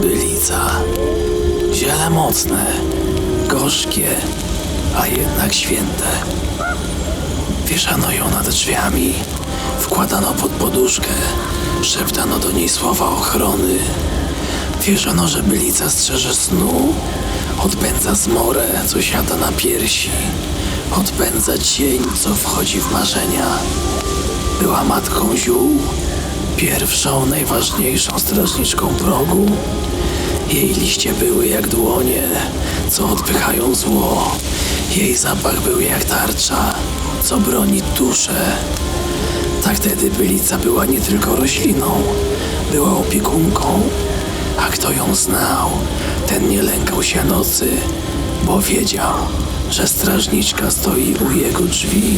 Bylica. Ziele mocne, gorzkie, a jednak święte. Wieszano ją nad drzwiami, wkładano pod poduszkę, szeptano do niej słowa ochrony. Wierzono, że bylica strzeże snu, odpędza zmorę, co siada na piersi, odpędza cień, co wchodzi w marzenia. Była matką ziół, pierwszą, najważniejszą strażniczką progu. Jej liście były jak dłonie, co odpychają zło. Jej zapach był jak tarcza, co broni duszę. Tak wtedy bylica była nie tylko rośliną, była opiekunką. A kto ją znał, ten nie lękał się nocy, bo wiedział, że strażniczka stoi u jego drzwi.